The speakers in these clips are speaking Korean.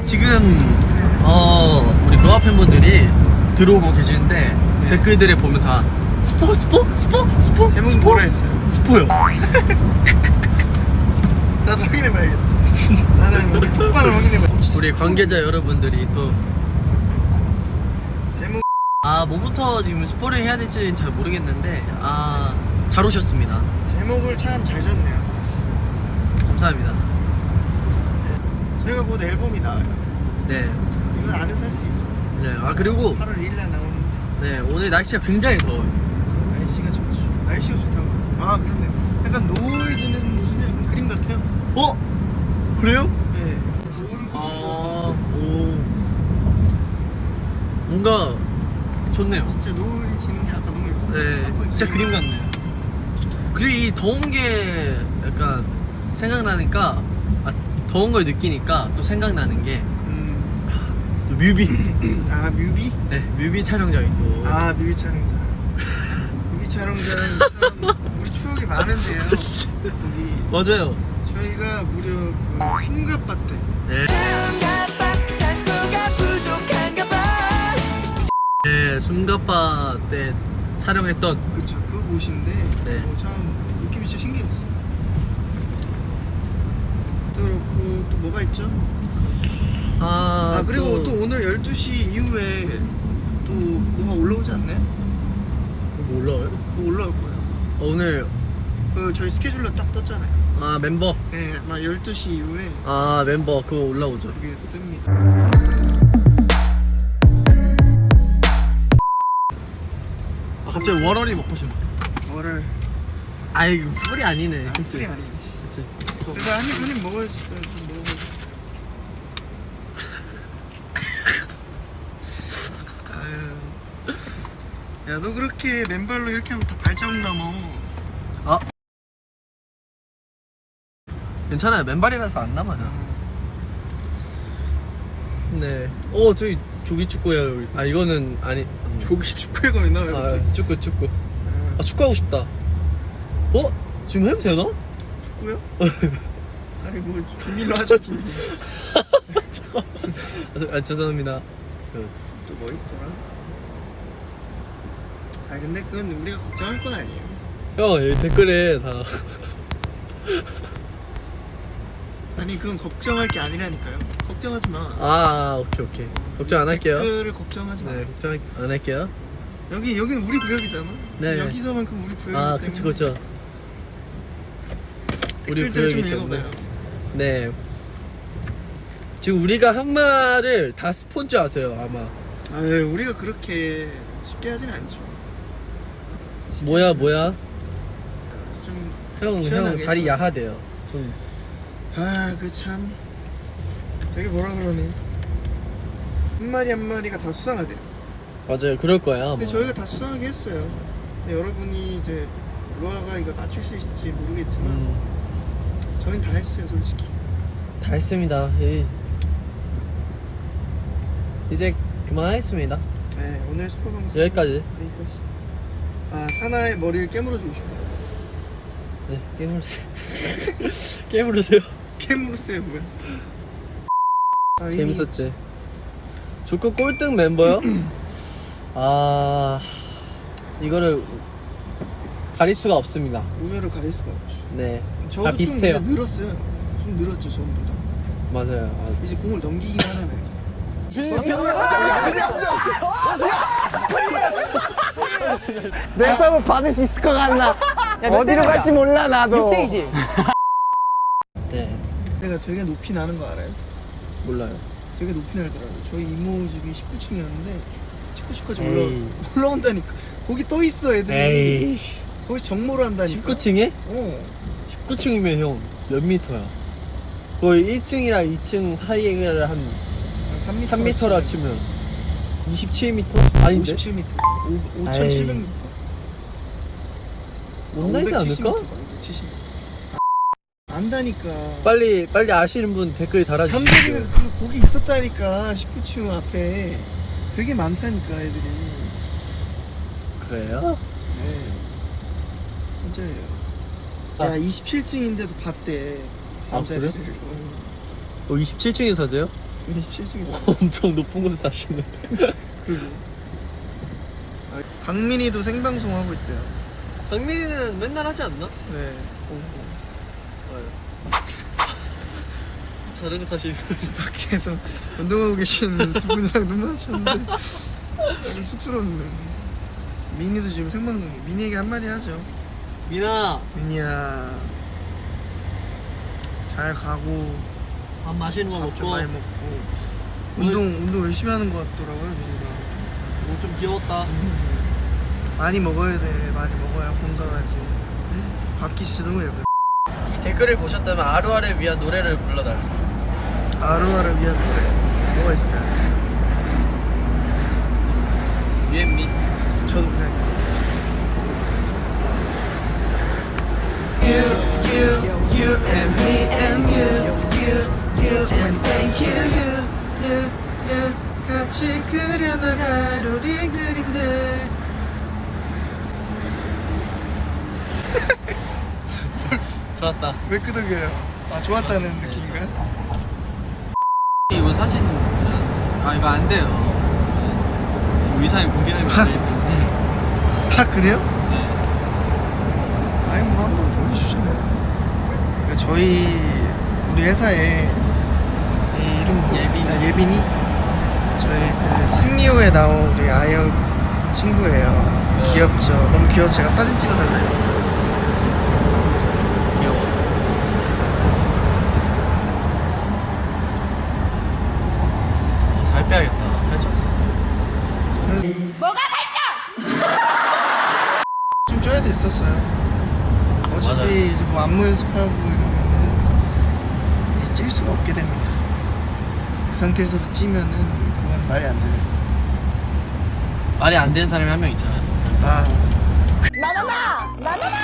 지금 어 우리 로아 팬분들이 들어오고 계시는데 댓글들에 보면 다 스포 스포 스포 스포 제목 스포 뭐라 했어요? 스포요. 나도 확인해봐야겠다. 나는 우리 톡방을 확인해봐야 우리 관계자 여러분들이 또 제목 아, 뭐부터 지금 스포를 해야 될지 잘 모르겠는데, 아, 잘 오셨습니다. 제목을 참 잘 졌네요, 씨. 감사합니다. 저희가 곧 앨범이 나와요. 네. 이건 아는 사실이죠. 네. 아, 그리고, 8월 1일 날 나오는데 네, 오늘 날씨가 굉장히 더워요. 날씨가 좋죠. 날씨가 좋다고. 아 그런데 약간 노을 지는 모습이 약간 그림 같아요. 어? 그래요? 네. 노을 아, 오. 뭔가 좋네요. 진짜 노을 지는 게 아까 너무 예쁘다. 네, 진짜 그림 같네요. 그리고 이 더운 게 약간 생각나니까, 아, 더운 걸 느끼니까 또 생각나는 게, 음. 또 뮤비. 아 뮤비? 네, 뮤비 촬영장이 또. 아 뮤비 촬영장. 뮤비 촬영장 참 우리 추억이 많은데요. 거기 맞아요. 저희가 무려 그 숨가빠 때 네. 네, 숨가빠 때 촬영했던 그쵸 그 곳인데 네. 어, 참 느낌이 진짜 신기했어요. 또 그렇고 또 뭐가 있죠? 아, 아, 그리고 또- 또, 오늘 12시 이후에 네. 또 뭐가 올라오지 않나요? 뭐 올라와요? 뭐 올라올 거예요. 어, 오늘 그 저희 스케줄로 딱 떴잖아요. 아 멤버 네, 아마 12시 이후에 아 멤버 그거 올라오죠. 그게 뜹니다. 아, 갑자기 월월이 먹고 싶네. 뭐를 아이 풀이 아니네. 아, 그치? 술이 아니네. 씨. 그치? 그래서 한입 한입 먹어야지. 좀 먹어야지. 아유. 야, 너 그렇게 맨발로 이렇게 하면 다 발자국 남어. 아 괜찮아요. 맨발이라서 안 남아요. 네. 어 저기 조기 축구예요. 아 이거는 아니. 조기 축구회가 왜 나와요? 아 축구 축구. 아, 아 축구하고 싶다. 어? 지금 해도 되나? 축구요? 아니 뭐 비밀로 하자 비밀. 아, 죄송합니다. 그, 또 뭐 있더라? 아 근데 그건 우리가 걱정할 건 아니에요. 형 여기 댓글에 다 아니 그건 걱정할 게 아니라니까요. 걱정하지 마. 아, 오케이 오케이 걱정 안 할게요. 댓글을 걱정하지 마. 네 걱정 안 할게요. 여기 여기는 우리 구역이잖아. 네. 여기서만큼 우리 구역이기 아 때문에. 그쵸 그쵸. 우리 댓글들을 좀 구역이기 때문에. 읽어봐요. 네. 지금 우리가 한 말을 다 스폰 줄 아세요 아마. 아유 우리가 그렇게 쉽게 하진 않죠. 뭐야 뭐야? 좀 형 형 시원하게 다리. 야하대요. 좀 아, 그 참. 되게 뭐라 그러네. 한 마리 한 마리가 다 수상하대요. 맞아요 그럴 거야 아마. 근데 저희가 다 수상하게 했어요. 근데 여러분이 이제 로아가 이걸 맞출 수 있을지 모르겠지만 음, 저희는 다 했어요, 솔직히. 다 했습니다. 이- 이제 그만하겠습니다. 네, 오늘 슈퍼 방송 여기까지. 여기까지. 아, 사나의 머리를 깨물어 주고 싶어요. 네 깨물으세요. 깨물으세요. 깨물으세요, 뭐야? 아, 이미 재밌었지. 조커 꼴등 멤버요? 아 이거를 가릴 수가 없습니다. 우열을 가릴 수가 없죠. 네, 저도 다좀 비슷해요. 근데 늘었어요. 좀 늘었죠, 전보다. 맞아요. 이제 공을 넘기긴 하나네. 내 서브 받을 수 있을 것 같나? 어디로 갈지 몰라 나도. 6대이지. 아, 네, 내가 되게 높이 나는 거 알아요? 몰라요. 되게 높이 날더라고요. 저희 이모 집이 19층이었는데 19층까지 에이. 올라 올라온다니까. 거기 떠 있어 애들이. 에이, 거기 정모를 한다니까. 19층에? 어. 19층이면 형 몇 미터야? 거의 1층이랑 2층 사이를 한 한 3m. 3미터라 치면 27미터? 아닌데? 57m. 5,700m. 못 나지 않을까? 570m. 안다니까. 빨리 빨리 아시는 분 댓글 달아주시죠. 잠들이는 그 거기 있었다니까 19층 앞에 되게 많다니까 애들이. 그래요? 네. 진짜예요. 아. 야 27층인데도 봤대. 아, 잠자리를. 그래요? 어. 어, 27층에 사세요? 27층에서 엄청 높은 곳에 사시네. 그리고 아, 강민이도 생방송 하고 있대요. 강민이는 맨날 하지 않나? 네. 자전거 타시는 거지. 밖에서 운동하고 계신 두 분이랑 눈 마주쳤는데 아주 쑥스러웠네. 민이도 지금 생방송 민이에게 한마디 하죠. 민아, 민이야. 잘 가고 밥 맛있는 거 밥좀 먹고. 많이 먹고 운동 운동 열심히 하는 것 같더라고요 민이가 뭐 좀 귀여웠다. 많이 먹어야 돼 많이 먹어야 건강하지 박기 씨 너무 예뻐 이 댓글을 보셨다면 아루아를 위한 노래를 불러달라. 아로하를 위한 노래 뭐가 있을까요? 유앤미. 저도 그 생각 같이 그려나갈 우리 그림들 좋았다. 왜 끄덕여요? 아 좋았다는 느낌인가요? 이거 사진 아 이거 안 돼요. 의사에 공개되면 안 되는데. 아 그래요? 네. 아니 뭐 한번 보여주시죠 뭐. 그 저희 우리 회사에 이 이름 뭐- 예빈이. 아, 예빈이 저희 그 승리호에 나온 우리 아역 친구예요 네. 귀엽죠 너무 귀여워서 제가 사진 찍어달라 했어요 귀여워. 아, 살 빼야겠다. 살쪘어. 뭐가? 좀 쪄야 됐었어요 어차피 맞아요. 이제 뭐 안무 연습하고 이러면은 이제 찔 수가 없게 됩니다 그 상태에서도 찌면은 말이 안 되는 거 말이 안 되는 사람이 한 명 있잖아요. 아. 나나나! 나나나!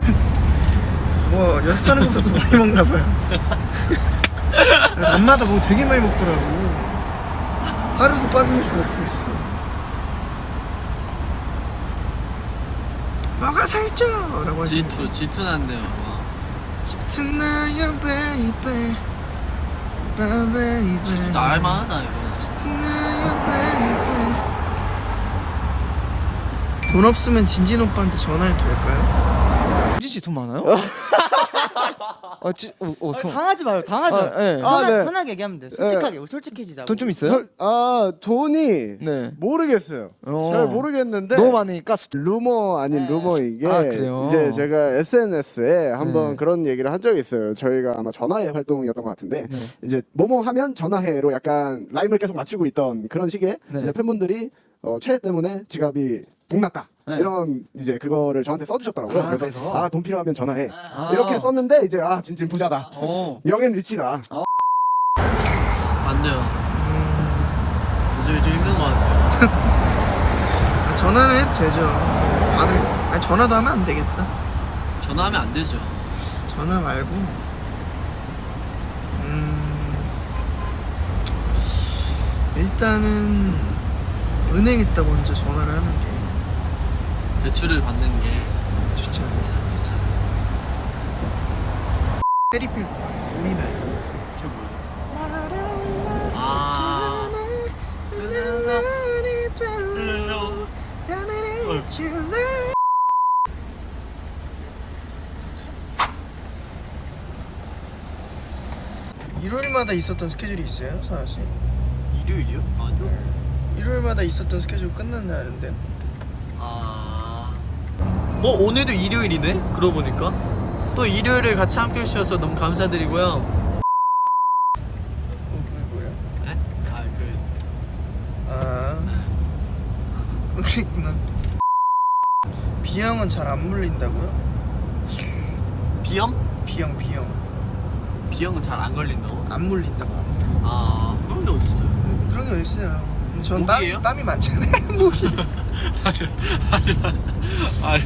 뭐 연습하는 것도 많이 먹나 봐요. 밤마다 뭐 되게 많이 먹더라고. 하루도 빠짐없이 먹고 있어. 뭐가 살쪄? 라고 하시 G2, G2 난데요. 와. Tonight, baby. baby. G2 날만하다 이거. 돈 없으면 진진 오빠한테 전화해도 될까요? 진진 씨 돈 많아요? 아, 지, 어, 어, 돈, 당하지 마요. 당하지 마요. 아, 네. 편하, 아, 네. 편하게 얘기하면 돼. 솔직하게 우리 솔직해지자. 돈 좀 있어요? 설- 아 돈이 네. 모르겠어요. 어. 잘 모르겠는데 너무 많으니까 수- 루머 아닌 루머인 게 아, 그래요? 이제 제가 SNS에 한번 네. 그런 얘기를 한 적이 있어요. 저희가 아마 전화회 활동이었던 것 같은데 네. 이제 뭐뭐 하면 전화해로 약간 라임을 계속 맞추고 있던 그런 시기에 네. 이제 팬분들이 어, 최애 때문에 지갑이 동났다. 네. 이런 이제 그거를 저한테 써주셨더라고요. 아, 그래서 그래서? 아 돈 필요하면 전화해. 아. 이렇게 썼는데 이제 아 진진 부자다. 어. 영앤 리치다. 안 돼요. 음, 요즘 좀 힘든 것 같아요. 아, 전화를 해도 되죠. 받을, 아니, 전화도 하면 안 되겠다. 전화하면 안 되죠. 전화 말고 음 일단은 은행에다 먼저 전화를 하는 게 대출을 받는 게 좋지 않을까 좋잖아요. 테리필터 우리나라 그게 뭐예요? 아. 일요일마다 있었던 스케줄이 있어요, 사라 씨? 일요일이요? 아니요. 일요일마다 있었던 스케줄 끝난 날인데 아. 어 오늘도 일요일이네. 그러고 보니까 또 일요일을 같이 함께 해주셔서 너무 감사드리고요. 어, 그게 뭐야? 네? 아 그 아 그렇게 있구나 B형은 잘 안 물린다고요? 비염? B형 B형 비염은 잘 안 걸린다고? 안 물린다고 안 물린다고. 아 그런 게 어딨어요? 그런 게 어딨어요 근데 전? 땀이, 땀이 많잖아요 목이 아니 아니 아니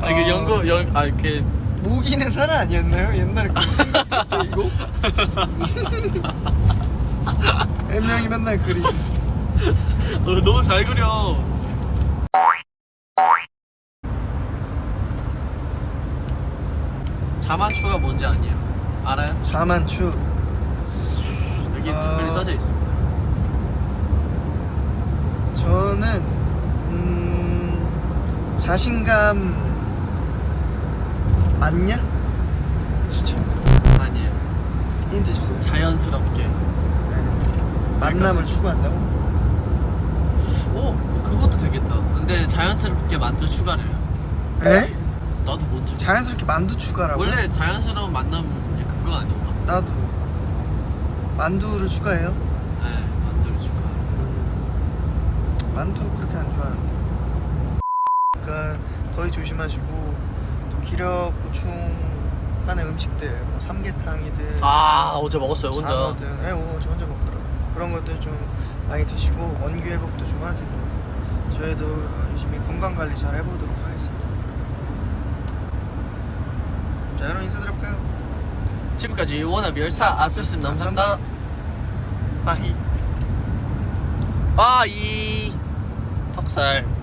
아 어. 연구 연아 이렇게 모기는 사라 아니었나요? 옛날에 그때 이거? 애명이 맨날 그리 어, 너무 잘 그려. 자만추가 뭔지 아니에요? 알아요? 자만추 여기 아. 답변이 써져 있습니다. 저는 음 자신감 맞냐? 수치는 아니에요. 힌트 주세요. 자연스럽게. 네. 만남을 추구한다고? 오 그것도 되겠다. 근데 자연스럽게 만두 추가래요. 에? 나도 뭔지. 자연스럽게 만두 추가라고? 원래 자연스러운 만남 그거 아닌가? 나도 만두를 추가해요? 네 만두를 추가. 만두 그렇게 안 좋아하는데. 그러니까 더위 조심하시고 또 기력 보충하는 음식들, 뭐 삼계탕이든 아 어제 먹었어요 혼자. 장어든, 예, 오, 저 혼자 먹더라고. 그런 것들 좀 많이 드시고 원기 회복도 좀 하시고 저희도 열심히 건강 관리 잘 해보도록 하겠습니다. 자, 여러분 인사드릴까요? 지금까지 워너비 열사 아스였습니다. 감사합니다. 빠이. 빠이 턱살.